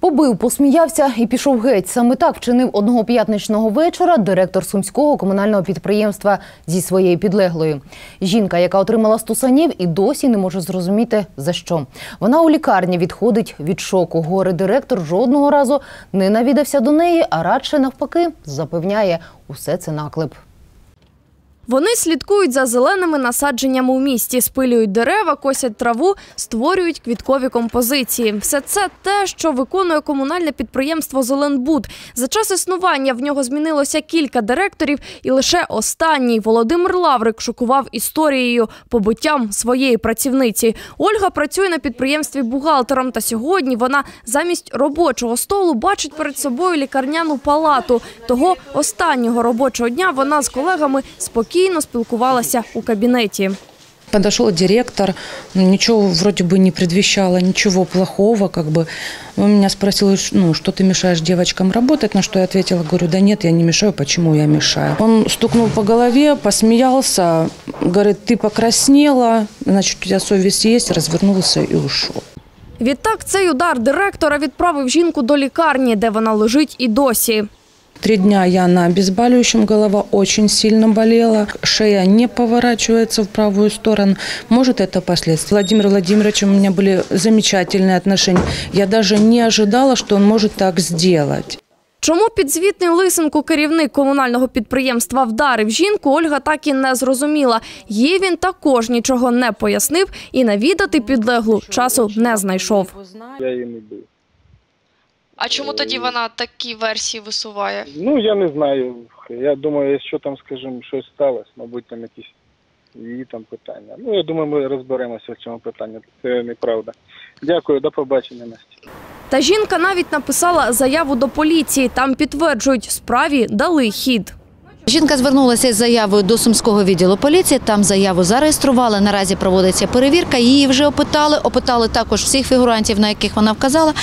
Побив, посміявся і пішов геть. Саме так вчинив одного п'ятничного вечора директор сумського комунального підприємства зі своєю підлеглою. Жінка, яка отримала стусанів, і досі не може зрозуміти за що. Вона у лікарні відходить від шоку. Горе директор жодного разу не навідався до неї, а радше навпаки запевняє, усе це наклеп. Вони слідкують за зеленими насадженнями у місті, спилюють дерева, косять траву, створюють квіткові композиції. Все це те, що виконує комунальне підприємство Зеленбуд. За час існування в нього змінилося кілька директорів, і лише останній Володимир Лаврик шокував історією побиттям своєї працівниці. Ольга працює на підприємстві бухгалтером. Та сьогодні вона замість робочого столу бачить перед собою лікарняну палату. Того останнього робочого дня вона з колегами спокійно спілкувалася у кабінеті. Подошел директор, ничего вроде бы не предвещало, ничего плохого, как бы. Он меня спросил, ну, что ты мешаешь девочкам работать, на что я ответила, говорю, да нет, я не мешаю, почему я мешаю. Он стукнул по голове, посмеялся, говорит, ты покраснела, значит, у тебя совесть есть, развернулся и ушел. Відтак цей удар директора відправив жінку до лікарні, де вона лежить і досі. Три дня я на обезболивающем, голова очень сильно болела, шея не поворачивается в правую сторону. Может, это последствия. Владимир Владимирович, у меня были замечательные отношения. Я даже не ожидала, что он может так сделать. Чому підзвітний Лисенко, керівник комунального підприємства, вдарив жінку, Ольга так і не зрозуміла. Їй він також нічого не пояснив і навідати підлеглу часу не знайшов. Я її не бив. А чому тоді вона такі версії висуває? Ну, я не знаю. Я думаю, якщо там, скажімо, щось сталося, мабуть, там якісь її там питання. Ну, я думаю, ми розберемося в цьому питанні. Це неправда. Дякую, до побачення, Настя. Та жінка навіть написала заяву до поліції. Там підтверджують, справі дали хід. Жінка звернулася із заявою до сумського відділу поліції. Там заяву зареєстрували. Наразі проводиться перевірка. Її вже опитали. Опитали також всіх фігурантів, на яких вона вказала.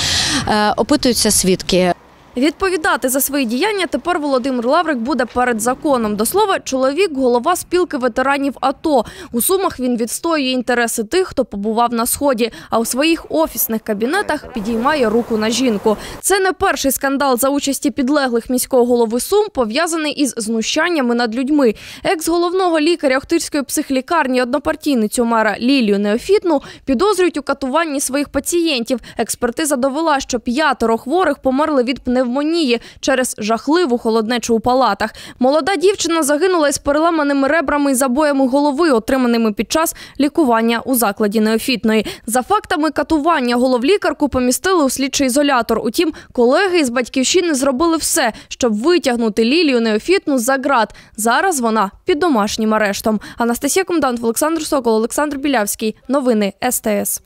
Е, Опитуються свідки. Відповідати за свої діяння тепер Володимир Лаврик буде перед законом. До слова, чоловік – голова спілки ветеранів АТО. У Сумах він відстоює інтереси тих, хто побував на Сході, а у своїх офісних кабінетах підіймає руку на жінку. Це не перший скандал за участі підлеглих міського голови Сум, пов'язаний із знущаннями над людьми. Екс-головного лікаря Охтирської психлікарні однопартійницю мера Лілію Неофітну підозрюють у катуванні своїх пацієнтів. Експертиза довела, що п'ятеро хворих померли від пневмонії через жахливу холоднечу у палатах. Молода дівчина загинула із переламаними ребрами і забоями голови, отриманими під час лікування у закладі неофітної. За фактами катування головлікарку помістили у слідчий ізолятор. Утім, колеги із батьківщини зробили все, щоб витягнути Лілію неофітну за ґрат. Зараз вона під домашнім арештом. Анастасія Комдант, Олександр Сокол, Олександр Білявський. Новини СТС.